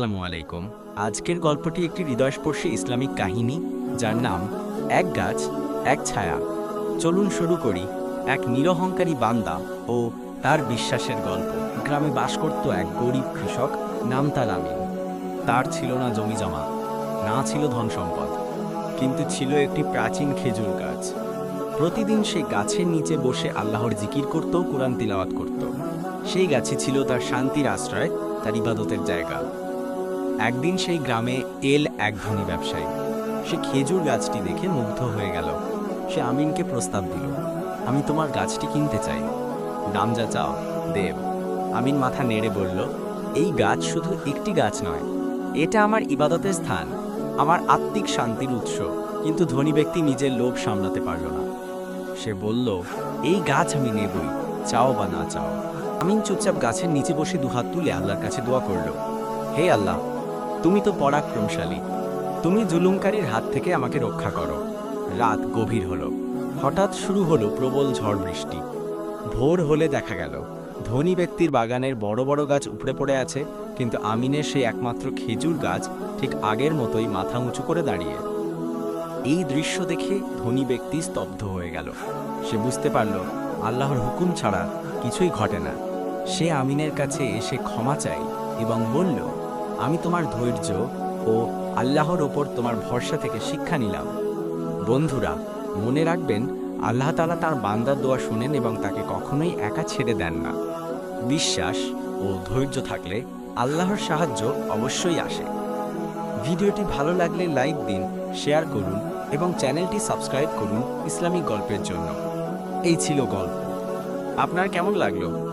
আসসালামু আলাইকুম। আজকের গল্পটি একটি হৃদয়স্পর্শী ইসলামিক কাহিনী, যার নাম এক গাছ, এক ছায়া। চলুন শুরু করি, এক নিরহংকারী বান্দা ও তার বিশ্বাসের গল্প। গ্রামে বাস করত এক গরিব কৃষক, নাম তার আমিন। তার ছিল না জমি জমা, না ছিল ধন সম্পদ, কিন্তু ছিল একটি প্রাচীন খেজুর গাছ। প্রতিদিন সেই গাছের নিচে বসে আল্লাহর জিকির করত, কোরআন তিলাওয়াত করত। সেই গাছে ছিল তার শান্তির আশ্রয়, তার ইবাদতের জায়গা। একদিন সেই গ্রামে এল এক ধনী ব্যবসায়ী। সে খেজুর গাছটি দেখে মুগ্ধ হয়ে গেল। সে আমিনকে প্রস্তাব দিল, আমি তোমার গাছটি কিনতে চাই। দাম যা চাও, দেব। আমিন মাথা নেড়ে বলল, এই গাছ শুধু একটি গাছ নয়, এটা আমার ইবাদতের স্থান, আমার আত্মিক শান্তির উৎস। কিন্তু ধনী ব্যক্তি নিজের লোভ সামলাতে পারল না। সে বলল, এই গাছ আমি নেবই, চাও বা না চাও। আমিন চুপচাপ গাছের নিচে বসে দুহাত তুলে আল্লাহর কাছে দোয়া করল, হে আল্লাহ তুমি তো পরাক্রমশালী। তুমি জুলুমকারীর হাত থেকে আমাকে রক্ষা করো। রাত গভীর হলো। হঠাৎ শুরু হলো প্রবল ঝড় বৃষ্টি। ভোর হলে দেখা গেল। ধনী ব্যক্তির বাগানের বড় বড় গাছ উপড়ে পড়ে আছে, কিন্তু আমিনের সেই একমাত্র খেজুর গাছ ঠিক আগের মতোই মাথা উঁচু করে দাঁড়িয়ে। এই দৃশ্য দেখে ধনী ব্যক্তি স্তব্ধ হয়ে গেল। সে বুঝতে পারল, আল্লাহর হুকুম ছাড়া কিছুই ঘটে না। সে আমিনের কাছে এসে ক্ষমা চাই এবং বলল আমি তোমার ধৈর্য ও আল্লাহর ওপর তোমার ভরসা থেকে শিক্ষা নিলাম। বন্ধুরা, মনে রাখবেন, আল্লাহ তালা তার বান্দার দোয়া শুনেন এবং তাকে কখনোই একা ছেড়ে দেন না। বিশ্বাস ও ধৈর্য থাকলে আল্লাহর সাহায্য অবশ্যই আসে। ভিডিওটি ভালো লাগলে লাইক দিন, শেয়ার করুন এবং চ্যানেলটি সাবস্ক্রাইব করুন ইসলামিক গল্পের জন্য। এই ছিল গল্প। আপনার কেমন লাগল?